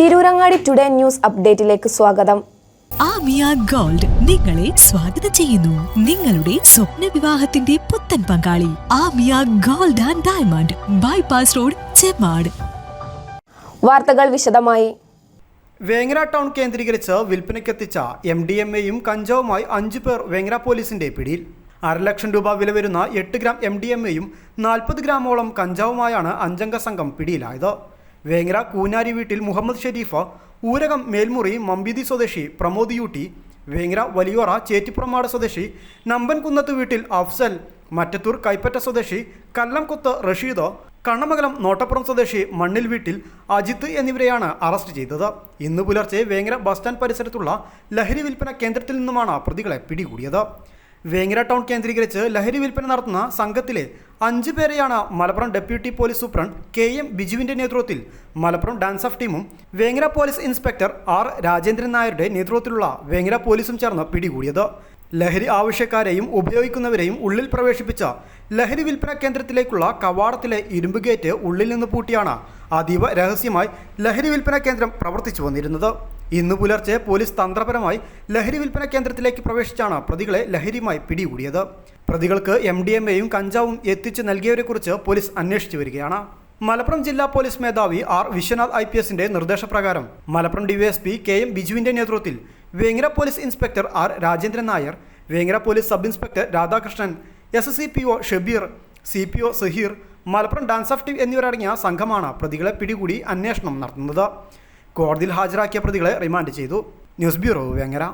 Tirurangadi today news അപ്ഡേറ്റിലേക്ക് സ്വാഗതം. Amiya gold നിങ്ങളെ സ്വാഗതം ചെയ്യുന്നു. നിങ്ങളുടെ സ്വപ്ന വിവാഹത്തിന്റെ പുത്തൻ പങ്കാളി Amiya gold and diamond bypass road Chemmad വാർത്തകൾ വിശദമായി. വേങ്ങര ടൗൺ കേന്ദ്രീകരിച്ച് വിൽപ്പനയ്ക്കെത്തിച്ച എം ഡി എം എയും കഞ്ചാവുമായി അഞ്ചു പേർ വേങ്ങര പോലീസിന്റെ പിടിയിൽ. അരലക്ഷം രൂപ വില വരുന്ന എട്ട് ഗ്രാം എം ഡി എം എയും നാൽപ്പത് ഗ്രാമോളം കഞ്ചാവുമായാണ് അഞ്ചംഗ സംഘം പിടിയിലായത്. വേങ്ങര കൂനാരി വീട്ടിൽ മുഹമ്മദ് ഷെരീഫ് ഊരകം മേൽമുറി മമ്പിതി സ്വദേശി പ്രമോദ് യൂട്ടി വേങ്ങര വലിയോറ ചേറ്റിപ്പുറമാട് സ്വദേശി നമ്പൻകുന്നത്ത് വീട്ടിൽ അഫ്സൽ മറ്റത്തൂർ കൈപ്പറ്റ സ്വദേശി കല്ലംകുത്ത് റഷീദ് കണ്ണമംഗലം നോട്ടപ്പുറം സ്വദേശി മണ്ണിൽ വീട്ടിൽ അജിത്ത് എന്നിവരെയാണ് അറസ്റ്റ് ചെയ്തത്. ഇന്ന് പുലർച്ചെ വേങ്ങര ബസ് സ്റ്റാൻഡ് പരിസരത്തുള്ള ലഹരി വിൽപ്പന കേന്ദ്രത്തിൽ നിന്നുമാണ് പ്രതികളെ പിടികൂടിയത്. വേങ്ങര ടൗൺ കേന്ദ്രീകരിച്ച് ലഹരി വിൽപ്പന നടത്തുന്ന സംഘത്തിലെ അഞ്ച് പേരെയാണ് Malappuram deputy police superintendent K M ബിജുവിന്റെ നേതൃത്വത്തിൽ മലപ്പുറം ഡാൻസ് ഓഫ് ടീമും Vengara police inspector R Rajendran നായരുടെ നേതൃത്വത്തിലുള്ള വേങ്ങര പോലീസും ചേർന്ന് പിടികൂടിയത്. ലഹരി ആവശ്യക്കാരെയും ഉപയോഗിക്കുന്നവരെയും ഉള്ളിൽ പ്രവേശിപ്പിച്ച ലഹരി വിൽപ്പന കേന്ദ്രത്തിലേക്കുള്ള കവാടത്തിലെ ഇരുമ്പ് ഗേറ്റ് ഉള്ളിൽ നിന്ന് പൂട്ടിയാണ് അതീവ രഹസ്യമായി ലഹരി വിൽപ്പന കേന്ദ്രം പ്രവർത്തിച്ചു വന്നിരുന്നത്. ഇന്ന് പുലർച്ചെ പോലീസ് തന്ത്രപരമായി ലഹരി വിൽപ്പന കേന്ദ്രത്തിലേക്ക് പ്രവേശിച്ചാണ് പ്രതികളെ ലഹരിയുമായി പിടികൂടിയത്. പ്രതികൾക്ക് എം ഡി എം എയും കഞ്ചാവും എത്തിച്ചു നൽകിയവരെക്കുറിച്ച് പോലീസ് അന്വേഷിച്ചു വരികയാണ്. മലപ്പുറം ജില്ലാ പോലീസ് മേധാവി ആർ വിശ്വനാഥ് ഐ പി എസിന്റെ നിർദ്ദേശപ്രകാരം മലപ്പുറം ഡിവൈഎസ്പി കെ എം ബിജുവിന്റെ നേതൃത്വത്തിൽ Vengara police inspector R Rajendran Nair Vengara police sub inspector Radhakrishnan S C P O Shabeer C P O Saheer Malappuram DANSAF team എന്നിവരടങ്ങിയ സംഘമാണ് പ്രതികളെ പിടികൂടി അന്വേഷണം നടത്തുന്നത്. കോടതിയിൽ ഹാജരാക്കിയ പ്രതികളെ റിമാൻഡ് ചെയ്തു. News bureau Vengara.